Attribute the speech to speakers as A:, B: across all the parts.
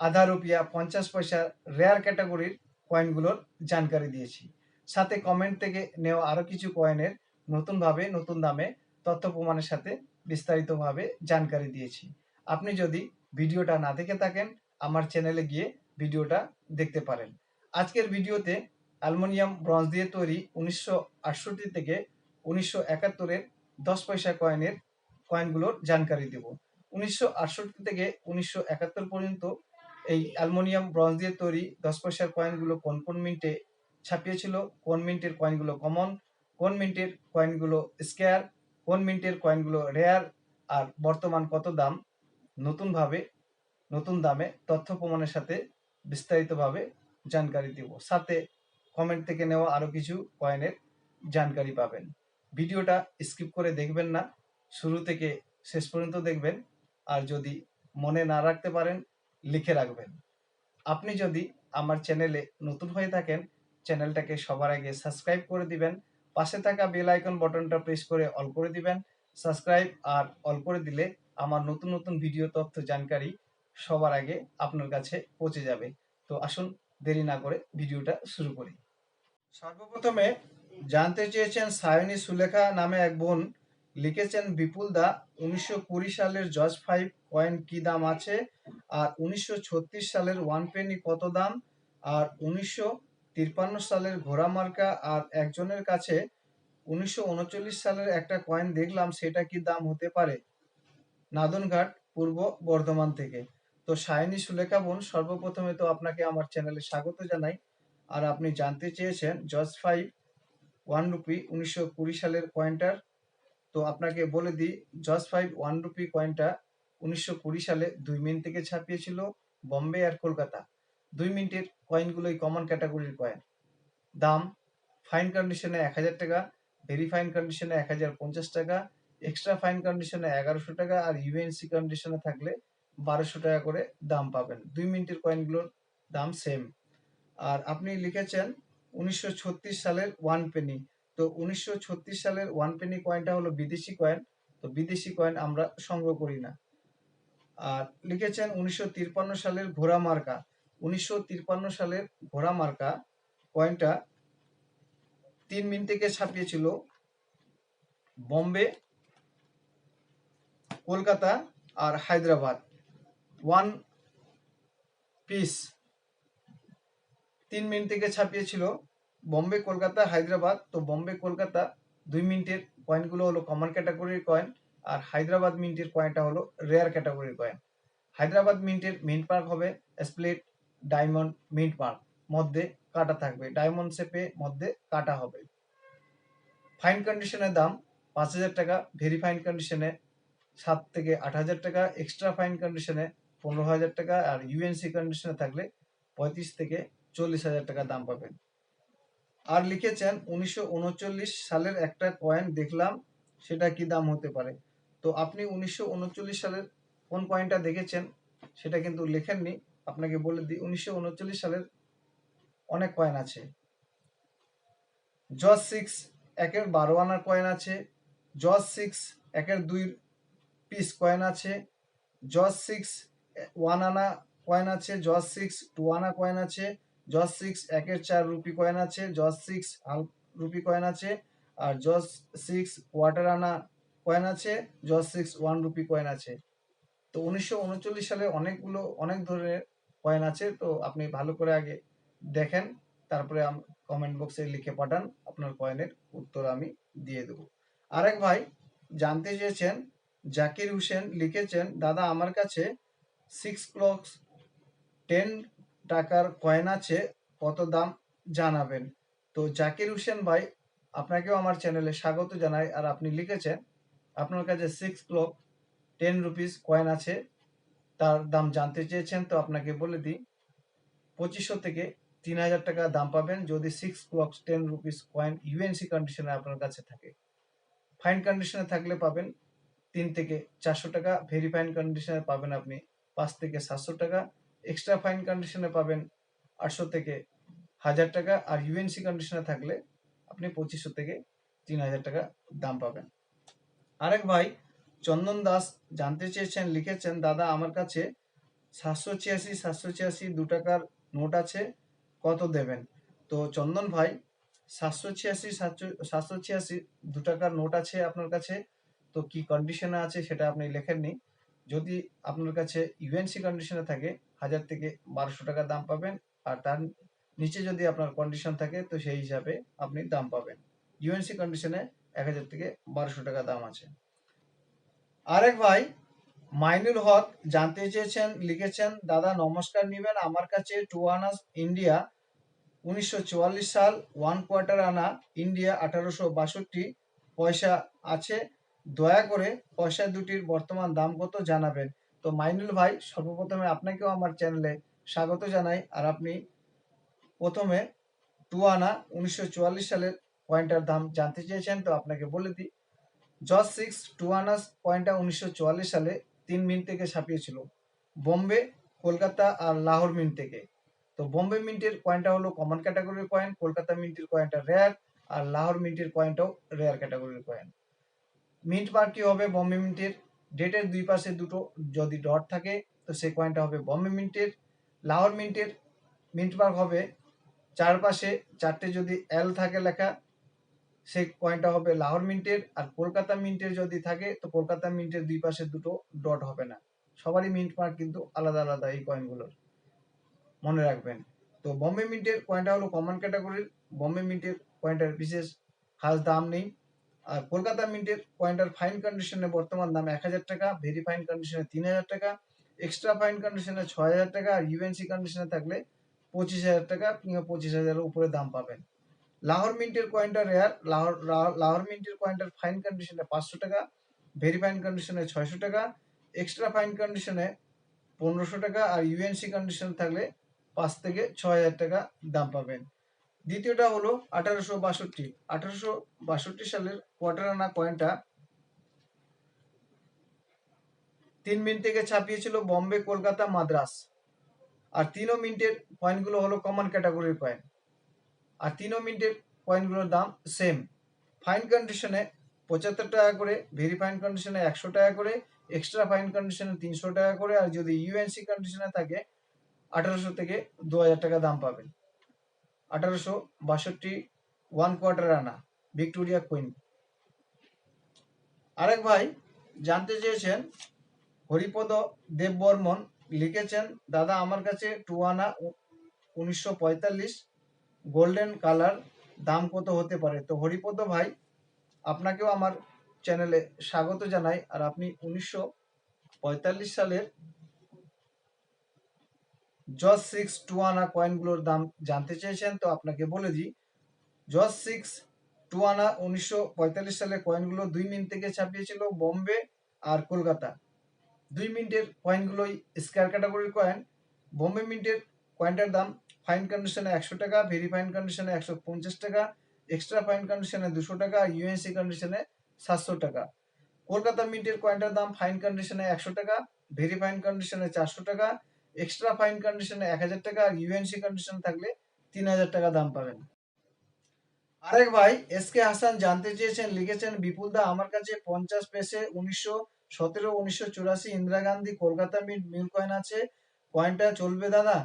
A: আধা রুপিয়া পঞ্চাশ পয়সা রেয়ার ক্যাটাগরির কয়েনগুলোর জানকারি দিয়েছি। সাথে কমেন্ট থেকে নেওয়া আরও কিছু কয়েনের নতুনভাবে, নতুন দামে তথ্য প্রমাণের সাথে বিস্তারিতভাবে জানকারি দিয়েছি। আপনি যদি ভিডিওটা না দেখে থাকেন, আমার চ্যানেলে গিয়ে ভিডিওটা দেখতে পারেন। আজকের ভিডিওতে অ্যালুমিনিয়াম ব্রঞ্জ দিয়ে তৈরি উনিশশো আটষট্টি থেকে উনিশশো একাত্তরের দশ পয়সা কয়েনের কয়েনগুলোর জানকারি দেব। উনিশশো আটষট্টি থেকে উনিশশো একাত্তর পর্যন্ত এই অ্যালুমিনিয়াম, ব্রঞ্জ দিয়ে তৈরি দশ পয়সার কয়েনগুলো কোন কোন মিন্টে ছাপিয়েছিল, কোন মিন্টের কয়েনগুলো কমন কোন মিন্টের কয়েনগুলো স্কেয়ার কোন মিন্টের কয়েনগুলো রেয়ার আর বর্তমান কত দাম? নতুনভাবে, নতুন দামে, তথ্য প্রমাণের সাথে বিস্তারিতভাবে জানকারি দেব। সাথে কমেন্ট থেকে নেওয়া আরও কিছু কয়েনের জানকারি পাবেন। ভিডিওটা স্কিপ করে দেখবেন না। শুরু থেকে শেষ পর্যন্ত দেখবেন। আর যদি মনে না রাখতে পারেন লিখে রাখবেন। আপনি যদি আমার চ্যানেলে নতুন হয়ে থাকেন, চ্যানেলটাকে সবার আগে সাবস্ক্রাইব করে দিবেন, পাশে থাকা বেল আইকন বাটনটা প্রেস করে অল করে দিবেন, সাবস্ক্রাইব আর অল করে দিলে আমার নতুন নতুন ভিডিও তথ্য জানকারি সবার আগে আপনার কাছে পৌঁছে যাবে। তো আসুন, দেরি না করে ভিডিওটা শুরু করি। সর্বপ্রথমে জানতে চেয়েছেন সায়নী সুলেখা নামে এক বোন লিখেছেন বিপুল দা, উনিশশো কুড়ি সালের জজ ফাইভ কয়েন কি দাম আছে? আর উনিশশো ছত্রিশ সালের ওয়ান পেনি কত দাম? আর উনিশশো তিপ্পান্ন সালের ঘোড়া মার্কা, আর একজনের কাছে উনিশশো উনচল্লিশ সালের একটা কয়েন দেখলাম, সেটা কি দাম হতে পারে? নাদনঘাট, পূর্ব বর্ধমান থেকে। তো সায়নী সুলেখা বোন, সর্বপ্রথমে তো আপনাকে আমার চ্যানেলে স্বাগত জানাই। আর আপনি জানতে চেয়েছেন, জজ ফাইভ ওয়ান রুপি উনিশশো কুড়ি সালের কয়েনটার তো আপনাকে বলে দিই জজ ফাইভ ওয়ান রুপি কয়েনটা উনিশশো কুড়ি সালে দুই মিনিট থেকে ছাপিয়েছিল বম্বে আর কলকাতা। দুই মিনিটের কয়েনগুলোই কমন ক্যাটাগরির কয়েন দাম ফাইন কন্ডিশনে এক হাজার টাকা ভেরি ফাইন কন্ডিশনে এক হাজার পঞ্চাশ টাকা এক্সট্রা ফাইন কন্ডিশনে এগারোশো টাকা আর ইউএনসি কন্ডিশনে থাকলে বারোশো টাকা করে দাম পাবেন। দুই মিনিটের কয়েনগুলোর দাম সেম আর আপনি লিখেছেন উনিশশো ছত্রিশ সালের ওয়ান পেনি তো উনিশশো ছত্রিশ সালের ওয়ান পেনি কয়েনটা হলো বিদেশি কয়েন তো বিদেশি কয়েন আমরা সংগ্রহ করি না। আর লিখেছেন উনিশশো তিপ্পান্ন সালের ঘোড়া মার্কা। উনিশশো তিপ্পান্ন সালের ঘোড়া মার্কা কয়েনটা তিন মিনিট থেকে ছাপিয়েছিল বম্বে, কলকাতা আর হায়দ্রাবাদ। ওয়ান পিস তিন মিনিট থেকে ছাপিয়েছিল বম্বে, কলকাতা, হায়দ্রাবাদ। তো বম্বে, কলকাতা দুই মিনিটের কয়েনগুলো হলো কমন ক্যাটাগরির কয়েন আর হায়দ্রাবাদ মিন্টের কয়েনটা হলো রেয়ার ক্যাটাগরির কয়েন হায়দ্রাবাদ মিন্টের মিন্ট মার্ক হবে স্প্লিট ডায়মন্ড মিন্ট মার্ক মধ্যে কাটা থাকবে। ডায়মন্ড শেপে মধ্যে কাটা হবে। ফাইন কন্ডিশনের দাম পাঁচ হাজার টাকা। ভেরি ফাইন কন্ডিশনে সাত থেকে আট হাজার টাকা। এক্সট্রা ফাইন কন্ডিশনে পনেরো হাজার টাকা। আর ইউএনসি কন্ডিশনে থাকলে পঁয়ত্রিশ থেকে চল্লিশ হাজার টাকা দাম পাবেন। আর লিখেছেন, উনিশশো উনচল্লিশ সালের একটা কয়েন দেখলাম, সেটা কি দাম হতে পারে? তো আপনি উনিশশো উনচল্লিশ সালের কোন কয়েনটা দেখেছেন, সেটা কিন্তু লেখেননি। আপনাকে বলে দিই, উনিশশো উনচল্লিশ সালের অনেক কয়েন আছে। জজ সিক্স একের বারো আনার কয়েন আছে, জজ সিক্স একের দুই পিস কয়েন আছে, জজ সিক্স ওয়ান আনা কয়েন আছে, জজ সিক্স টু আনা কয়েন আছে জজ সিক্স একের চার রুপি কয়েন আছে, জজ সিক্স রুপি কয়েন আছে, আর জজ সিক্স কোয়ার্টার আনা কয়েন আছে, জজ সিক্স ওয়ান রুপি কয়েন আছে। তো উনিশশো উনচল্লিশ সালে অনেকগুলো, অনেক ধরনের কয়েন আছে, তো আপনি ভালো করে আগে দেখেন, তারপরে কমেন্ট বক্সে লিখে পাঠান, আপনার কয়েনের উত্তর আমি দিয়ে দেবো। আরেক ভাই জানতে চেয়েছেন, জাকির হোসেন লিখেছেন, দাদা, আমার কাছে সিক্স ক্লকস টেন টাকার কয়েন আছে, কত দাম জানাবেন। তো জাকির হোসেন ভাই, আপনাকেও আমার চ্যানেলে স্বাগত জানাই। আর আপনি লিখেছেন, আপনার কাছে six clock ten rupees coin আছে, তার দাম জানতে চেয়েছেন, তো আপনাকে বলে দিই, পঁচিশশো থেকে তিন হাজার টাকা দাম পাবেন যদি six clock ten rupees coin UNC কন্ডিশনে আপনার কাছে থাকে। ফাইন কন্ডিশনে থাকলে পাবেন তিন থেকে চারশো টাকা ভেরি ফাইন কন্ডিশনে পাবেন আপনি পাঁচ থেকে সাতশো টাকা। এক্সট্রা ফাইন কন্ডিশনে পাবেন আটশো থেকে হাজার টাকা, আর ইউএনসি কন্ডিশনে থাকলে আপনি পঁচিশশো থেকে তিন হাজার টাকা দাম পাবেন। আরেক ভাই চন্দন দাস জানতে চেয়েছেন, লিখেছেন, দাদা, আমার কাছে সাতশো ছিয়াশি সাতশো ছিয়াশি দু টাকার নোট আছে, কত দেবেন? তো চন্দন ভাই, সাতশো ছিয়াশি, সাতশো সাতশো ছিয়াশি দু টাকার নোট আছে আপনার কাছে, তো কি কন্ডিশনে আছে সেটা আপনি লেখেননি। যদি আপনার কাছে ইউএনসি কন্ডিশনে থাকে হাজার থেকে বারোশো টাকা দাম পাবেন। আর তার নিচে যদি আপনার কন্ডিশন থাকে, তো সেই হিসাবে আপনি দাম পাবেন। ইউএনসি কন্ডিশনে এক হাজার থেকে বারোশো টাকা দাম আছে। আরেক ভাই, মাইনুল হক, জানতে চেয়েছেন, লিখেছেন, দাদা, নমস্কার নিবেন। আমার কাছে টু আনাস ইন্ডিয়া, উনিশশো চুয়াল্লিশ সাল ওয়ান কোয়ার্টার আনা, ইন্ডিয়া, আঠারোশো বাষট্টি পয়সা আছে। দয়া করে পয়সা দুটির বর্তমান দাম কত জানাবেন? তো মাইনুল ভাই, সর্বপ্রথমে আপনাকেও আমার চ্যানেলে স্বাগত জানাই। আর আপনি প্রথমে টু আনা উনিশশো সালের পয়েন্টার দাম জানতে চেয়েছেন, তো আপনাকে বলে দিই। জজ সিক্স টু আনাস পয়েন্টটা উনিশশো চুয়াল্লিশ সালে তিন মিনিট থেকে ছাপিয়েছিল। বোম্বে, কলকাতা আর লাহোর মিন্ট থেকে। তো বোম্বে মিন্টের কয়েনটা হলো কমন ক্যাটাগরির কয়েন, কলকাতা মিন্টের কয়েনটা রেয়ার আর লাহোর মিন্টের কয়েনটাও রেয়ার ক্যাটাগরির কয়েন। মিন্ট মার্ক কি হবে বোম্বে মিন্টের ডেটের দুই পাশে দুটো যদি ডট থাকে, তো সেই কয়েনটা হবে বম্বে মিন্টের লাহোর মিন্টের মিন্ট মার্ক হবে। চারপাশে চারটে যদি এল থাকে লেখা, সেই কয়েনটা হবে লাহোর মিন্টের আর কলকাতা মিন্টের যদি থাকে, তো কলকাতা মিন্টের দুই পাশে দুটো ডট হবে না। সবারই মিন্ট মার্ক কিন্তু আলাদা আলাদা এই কয়েনগুলোর মনে রাখবেন। তো বম্বে মিন্টের কয়েনটা হলো কমন ক্যাটাগরির বম্বে মিন্টের কয়েনটার বিশেষ খাস দাম নেই। আর কলকাতা মিন্টের কয়েনটার ফাইন কন্ডিশনে বর্তমান দাম এক হাজার টাকা ভেরি ফাইন কন্ডিশনে তিন হাজার টাকা এক্সট্রা ফাইন কন্ডিশনে ছয় হাজার টাকা আর ইউএনসি কন্ডিশনে থাকলে পঁচিশ হাজার টাকা কিংবা পঁচিশ হাজারের উপরে দাম পাবেন। লাহোর মিন্টের কয়েনটা রেয়ার লাহোর লাহোর- মিন্টের কয়েনটার ফাইন কন্ডিশনে পাঁচশো টাকা ভেরি ফাইন কন্ডিশনে ছয়শো টাকা এক্সট্রা ফাইন কন্ডিশনে পনেরোশো টাকা আর ইউএনসি কন্ডিশন থাকলে পাঁচ থেকে ছ হাজার টাকা দাম পাবেন। দ্বিতীয়টা হলো আঠারোশো বাষট্টি। আঠারোশো বাষট্টি সালের কোয়ার্টার আনা কয়েনটা তিন মিনিট থেকে ছাপিয়েছিল বম্বে, কলকাতা, মাদ্রাস। আর তিনও মিনিটের কয়েনগুলো হলো কমন ক্যাটাগরির কয়েন আর তিনও মিনিটের কয়েনগুলোর দাম সেম ফাইন কন্ডিশনে পঁচাত্তর টাকা করে ভেরি ফাইন কন্ডিশনে একশো টাকা করে এক্সট্রা ফাইন কন্ডিশনে তিনশো টাকা করে, আর যদি ইউএনসি কন্ডিশনে থাকে, আঠারোশো থেকে দু হাজার টাকা দাম পাবেন। আঠারোশো বাষট্টি one quarter anna Victoria queen. আরেক ভাই জানতে চেয়েছেন, হরিপদ দেব বর্মন লিখেছেন, দাদা, আমার কাছে টু আনা উনিশশো পঁয়তাল্লিশ গোল্ডেন কালার দাম কত হতে পারে? তো হরিপদ ভাই, আপনাকেও আমার চ্যানেলে স্বাগত জানাই। আর আপনি উনিশশো পঁয়তাল্লিশ সালের জজ সিক্স টু আনা কয়েনগুলোর দাম জানতে চেয়েছেন, তো আপনাকে বলে দিই। জজ সিক্স টু আনা উনিশশো পঁয়তাল্লিশ সালে কয়েনগুলো দুই মিনিট থেকে ছাপিয়েছিল বোম্বে আর কলকাতা। দুই মিনিটের কয়েনগুলোই স্কোয়ার ক্যাটাগরির কয়েন। বোম্বে মিন্টের কয়েনটার দাম ফাইন কন্ডিশনে একশো টাকা, ভেরি ফাইন কন্ডিশনে একশো পঞ্চাশ টাকা, এক্সট্রা ফাইন কন্ডিশনে দুশো টাকা, ইউএনসি কন্ডিশনে সাতশো টাকা। কলকাতা মিন্টের কয়েনটার দাম ফাইন কন্ডিশনে একশো টাকা, ভেরি ফাইন কন্ডিশনে চারশো টাকা এক্সট্রা ফাইন কন্ডিশনে এক হাজার টাকা আর ইউএনসি কন্ডিশন থাকলে তিন হাজার টাকা দাম পাবেন। আরেক ভাই এস কে হাসান জানতে চেয়েছেন, লিখেছেন, বিপুল দা, আমার কাছে পঞ্চাশ পেসে উনিশশো সতেরো, উনিশশো চুরাশি ইন্দিরা গান্ধী কলকাতা মিট মিল কয়েন আছে, কয়েনটা চলবে দাদা?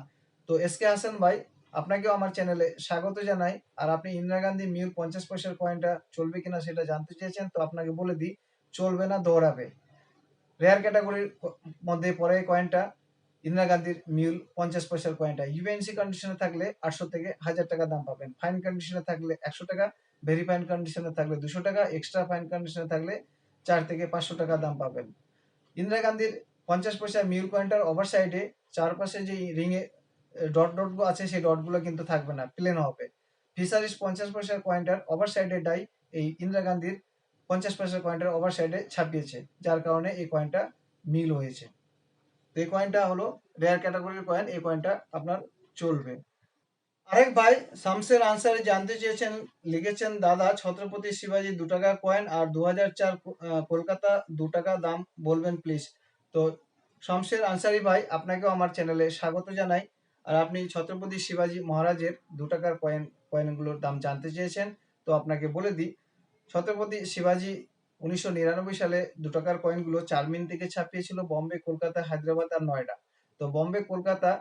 A: তো এস কে হাসান ভাই, আপনাকেও আমার চ্যানেলে স্বাগত জানাই, আর আপনি ইন্দিরা গান্ধী মিল পঞ্চাশ পয়সার কয়েনটা চলবে কিনা সেটা জানতে চেয়েছেন, তো আপনাকে বলে দিই, চলবে না, দৌড়াবে। রেয়ার ক্যাটাগরির মধ্যে পড়ে কয়েনটা। ইন্দিরা গান্ধীর মিউল পঞ্চাশ পয়সার কয়েনটা ইউএনসি কন্ডিশনে থাকলে আটশো থেকে হাজার টাকা দাম পাবেন। ফাইন কন্ডিশনে থাকলে একশো টাকা ভেরি ফাইন কন্ডিশনে থাকলে দুশো টাকা এক্সট্রা ফাইন কন্ডিশনে থাকলে চার থেকে পাঁচশো টাকা দাম পাবেন। ইন্দিরা গান্ধীর পঞ্চাশ পয়সা মিউল কয়েনটার ওভার সাইডে চারপাশে যে রিংয়ে ডট ডট আছে, সেই ডটগুলো কিন্তু থাকবে না প্লেন হবে। ফিশারিস পঞ্চাশ পয়সার কয়েনটার ওভার সাইডে ডাই এই ইন্দিরা গান্ধীর পঞ্চাশ পয়সার কয়েনটার ওভার সাইডে ছাপিয়েছে, যার কারণে এই কয়েনটা মিল হয়েছে। এই কয়েনটা হলো রেয়ার ক্যাটাগরির কয়েন এই কয়েনটা আপনার চলবে। আরেক ভাই শামসের আনসারে জানতে চেয়েছেন, লিখেছেন, দাদা, ছত্রপতি শিবাজি দু টাকা কয়েন আর দু চার কলকাতা দু টাকা দাম বলবেন প্লিজ তো শামসের আনসারি ভাই, আপনাকেও আমার চ্যানেলে স্বাগত জানাই। আর আপনি ছত্রপতি শিবাজি মহারাজের দু টাকার কয়েন কয়েনগুলোর দাম জানতে চেয়েছেন, তো আপনাকে বলে দিই, ছত্রপতি শিবাজি উনিশশো নিরানব্বই সালে দু টাকার কয়েনগুলো চারমিন থেকে ছাপিয়েছিল, বম্বে, কলকাতা, হায়দ্রাবাদ আর নয়ডা। তো বম্বে, কলকাতা,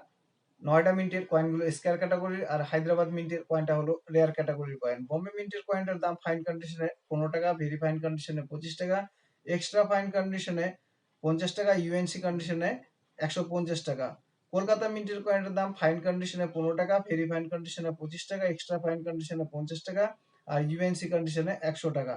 A: নয়ডা মিন্টের কয়েনগুলো স্কোয়ার ক্যাটাগরির আর হায়দ্রাবাদ মিন্টের কয়েনটা হলো রেয়ার ক্যাটাগরির কয়েন বম্বে মিন্টের কয়েনটার দাম ফাইন কন্ডিশনে পনেরো টাকা ভেরি ফাইন কন্ডিশনে পঁচিশ টাকা এক্সট্রা ফাইন কন্ডিশনে পঞ্চাশ টাকা ইউএনসি কন্ডিশনে একশো পঞ্চাশ টাকা। কলকাতা মিন্টের কয়েনটার দাম ফাইন কন্ডিশনে পনেরো টাকা ভেরি ফাইন কন্ডিশনে পঁচিশ টাকা এক্সট্রা ফাইন কন্ডিশনে পঞ্চাশ টাকা, আর ইউএনসি কন্ডিশনে একশো টাকা।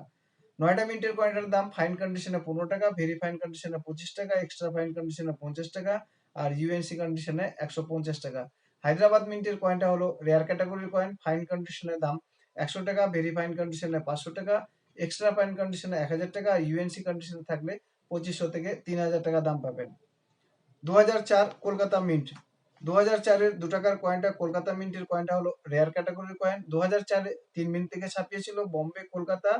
A: নয়ডা মিন্টের কয়েনটার দাম ফাইন কন্ডিশনে পনেরো টাকা ভেরি ফাইন কন্ডিশনে পঁচিশ টাকা এক্সট্রা ফাইন কন্ডিশনে পঞ্চাশ টাকা আর ইউএনসি কন্ডিশনে একশো পঞ্চাশ টাকা। হায়দ্রাবাদ মিন্টের কয়েনটা হলো রেয়ার ক্যাটাগরির কয়েন ফাইন কন্ডিশনের দাম একশো টাকা ভেরি ফাইন কন্ডিশনে পাঁচশো টাকা এক্সট্রা ফাইন কন্ডিশনে এক হাজার টাকা আর ইউএনসি কন্ডিশনে থাকলে পঁচিশশো থেকে তিন হাজার টাকা দাম পাবেন। দু চার কলকাতা মিন্ট। দু হাজার চারের দু টাকার কয়েনটা কলকাতা মিন্টের কয়েনটা হলো রেয়ার ক্যাটাগরির কয়েন দু হাজার চারে তিন মিনিট থেকে ছাপিয়েছিল বম্বে, কলকাতা।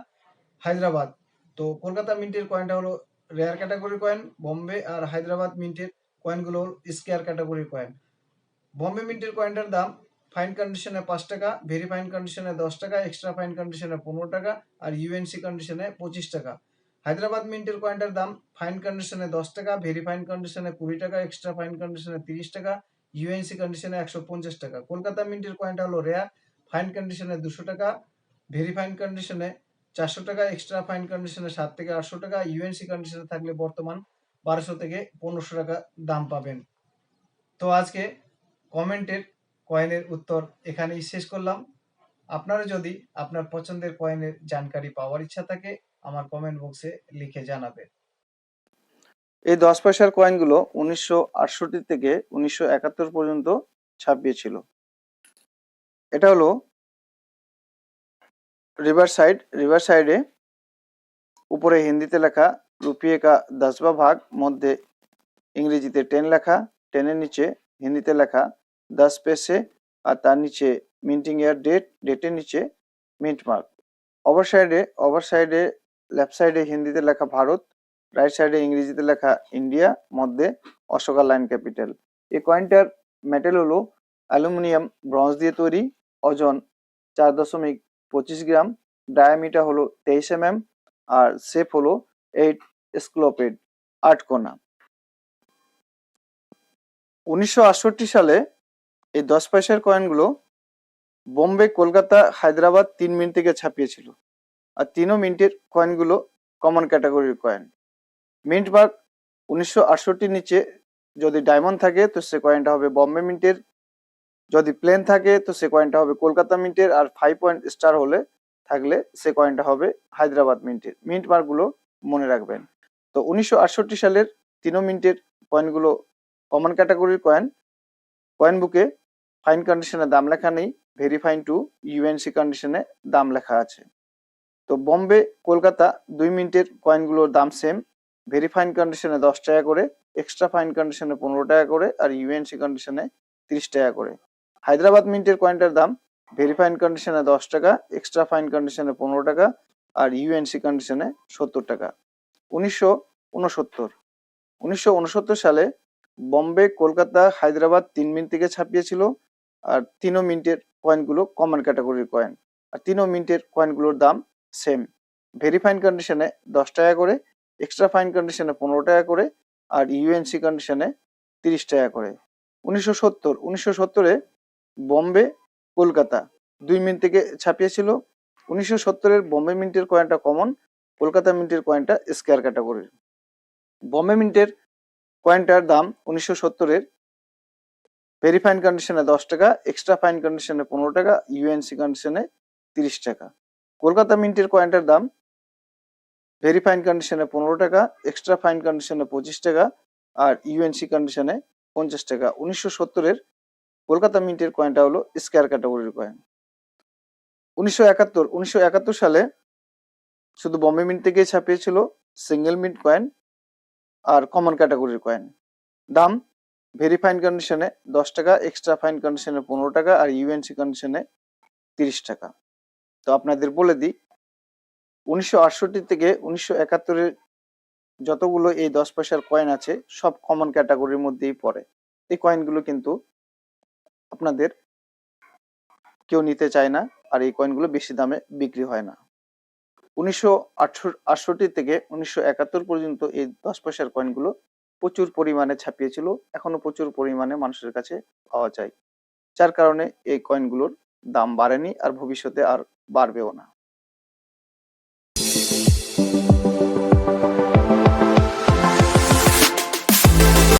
A: হায়দ্রাবাদ তো কলকাতা মিন্টের কয়েনটা হলো রেয়ার ক্যাটাগরির কয়েন বম্বে আর হায়দ্রাবাদ মিন্টের কয়েনগুলো হল স্কেয়ার ক্যাটাগরির কয়েন বম্বে মিন্টের কয়েনটার দাম ফাইন কন্ডিশনে পাঁচ টাকা ভেরি ফাইন কন্ডিশনে দশ টাকা এক্সট্রা ফাইন কন্ডিশনে পনেরো টাকা আর ইউএনসি কন্ডিশনে পঁচিশ টাকা হায়দ্রাবাদ মিন্টের কয়েনটার দাম ফাইন কন্ডিশনে দশ টাকা ভেরি ফাইন কন্ডিশনে কুড়ি টাকা এক্সট্রা ফাইন কন্ডিশনে তিরিশ টাকা ইউএনসি কন্ডিশনে একশো পঞ্চাশ টাকা কলকাতা মিন্টের কয়েনটা হলো রেয়ার ফাইন কন্ডিশনে দুশো টাকা ভেরি ফাইন কন্ডিশনে চারশো টাকা এক্সট্রা ফাইন কন্ডিশনে সাত থেকে আটশো টাকা ইউএনসি কন্ডিশনে থাকলে বর্তমান বারোশো থেকে পনেরোশো টাকা দাম পাবেন। তো আজকে কমেন্টের কয়েনের উত্তর এখানেই শেষ করলাম। আপনারা যদি আপনার পছন্দের কয়েনের জানকারি পাওয়ার ইচ্ছা থাকে, আমার কমেন্ট বক্সে লিখে জানাবেন।
B: এই দশ পয়সার কয়েনগুলো উনিশশো আটষট্টি থেকে উনিশশো একাত্তর পর্যন্ত ছাপিয়েছিল। এটা হলো রিভার সাইড রিভার সাইডে উপরে হিন্দিতে লেখা রুপিয়ে কা দশবা ভাগ, মধ্যে ইংরেজিতে টেন লেখা টেনের নিচে হিন্দিতে লেখা দশ পেসে, আর তার নিচে মিন্টিং ইয়ার ডেট ডেটের নিচে মিন্ট মার্ক ওভার সাইডে ওভার সাইডে লেফট সাইডে হিন্দিতে লেখা ভারত রাইট সাইডে ইংরেজিতে লেখা ইন্ডিয়া, মধ্যে অশোকা লাইন ক্যাপিটাল। এই কয়েনটার মেটেল হলো অ্যালুমিনিয়াম ব্রঞ্জ দিয়ে তৈরি, ওজন চার দশমিক পঁচিশ গ্রাম ডায়ামিটার হলো তেইশ এম এম আর শেপ হলো এইট স্ক্লোপেড আট কোনা। উনিশশো আটষট্টি সালে এই দশ পয়সার কয়েনগুলো বোম্বে, কলকাতা, হায়দ্রাবাদ তিন মিনিট থেকে ছাপিয়েছিল। আর তিনও মিনিটের কয়েনগুলো কমন ক্যাটাগরির কয়েন মিন্ট মার্ক উনিশশো নিচে যদি ডায়মন্ড থাকে, তো সে কয়েনটা হবে বম্বে মিন্টের যদি প্লেন থাকে, তো সে কয়েনটা হবে কলকাতা মিন্টের আর ফাইভ পয়েন্ট স্টার হলে থাকলে সে কয়েনটা হবে হায়দ্রাবাদ মিন্টের মিন্ট মার্কগুলো মনে রাখবেন। তো উনিশশো আটষট্টি সালের তিনো মিন্টের কয়েনগুলো কমন ক্যাটাগরির কয়েন কয়েন বুকে ফাইন কন্ডিশনে দাম লেখা নেই ভেরি ফাইন টু ইউএনসি কন্ডিশনে দাম লেখা আছে। তো বম্বে কলকাতা দুই মিনিটের কয়েনগুলোর দাম সেম ভেরি ফাইন কন্ডিশনে দশ টাকা করে এক্সট্রা ফাইন কন্ডিশনে পনেরো টাকা করে, আর ইউএনসি কন্ডিশনে তিরিশ টাকা করে। হায়দ্রাবাদ মিন্টের কয়েনটার দাম ভেরি ফাইন কন্ডিশনে দশ টাকা এক্সট্রা ফাইন কন্ডিশনে পনেরো টাকা, আর ইউএনসি কন্ডিশনে সত্তর টাকা। উনিশশো উনসত্তর। উনিশশো উনসত্তর সালে বম্বে, কলকাতা, হায়দ্রাবাদ তিন মিনিট থেকে ছাপিয়েছিল, আর তিনও মিনিটের কয়েনগুলো কমন ক্যাটাগরির কয়েন আর তিনও মিনিটের কয়েনগুলোর দাম সেম ভেরিফাইন কন্ডিশনে দশ টাকা করে এক্সট্রা ফাইন কন্ডিশনে পনেরো টাকা করে, আর ইউএনসি কন্ডিশনে তিরিশ টাকা করে। উনিশশো সত্তর। উনিশশো সত্তরে বম্বে, কলকাতা। দুই মিনিট থেকে ছাপিয়েছিল। উনিশশো সত্তরের বম্বে মিন্টের কয়েনটা কমন কলকাতা মিন্টের কয়েনটা স্কোয়ার ক্যাটাগরির বম্বে মিন্টের কয়েনটার দাম উনিশশো সত্তরের ভেরি ফাইন কন্ডিশনে দশ টাকা এক্সট্রা ফাইন কন্ডিশনে পনেরো টাকা ইউএনসি কন্ডিশনে তিরিশ টাকা। কলকাতা মিন্টের কয়েনটার দাম ভেরি ফাইন কন্ডিশনে পনেরো টাকা এক্সট্রা ফাইন কন্ডিশনে পঁচিশ টাকা, আর ইউএনসি কন্ডিশনে পঞ্চাশ টাকা। উনিশশো সত্তরের কলকাতা মিন্টের কয়েনটা হলো স্কোয়ার ক্যাটাগরির কয়েন উনিশশো একাত্তর উনিশশো একাত্তর সালে শুধু বম্বে মিন্ট থেকে ছাপিয়েছিল সিঙ্গেল মিন্ট কয়েন আর কমন ক্যাটাগরির কয়েন দাম ভেরি ফাইন কন্ডিশনে দশ টাকা এক্সট্রা ফাইন কন্ডিশনে পনেরো টাকা আর ইউএনসি কন্ডিশনে তিরিশ টাকা। তো আপনাদের বলে দিই, উনিশশো আটষট্টি থেকে উনিশশো একাত্তরের যতগুলো এই দশ পয়সার কয়েন আছে, সব কমন ক্যাটাগরির মধ্যেই পড়ে। এই কয়েনগুলো কিন্তু আপনাদের কেউ নিতে চায় না আর এই কয়েনগুলো বেশি দামে বিক্রি হয় না। উনিশশো আটষট্টি থেকে উনিশশো একাত্তর পর্যন্ত এই দশ পয়সার কয়েনগুলো প্রচুর পরিমাণে ছাপিয়েছিল। এখনও প্রচুর পরিমাণে মানুষের কাছে পাওয়া যায়। যার কারণে এই কয়েনগুলোর দাম বাড়েনি আর ভবিষ্যতে আর বাড়বেও না।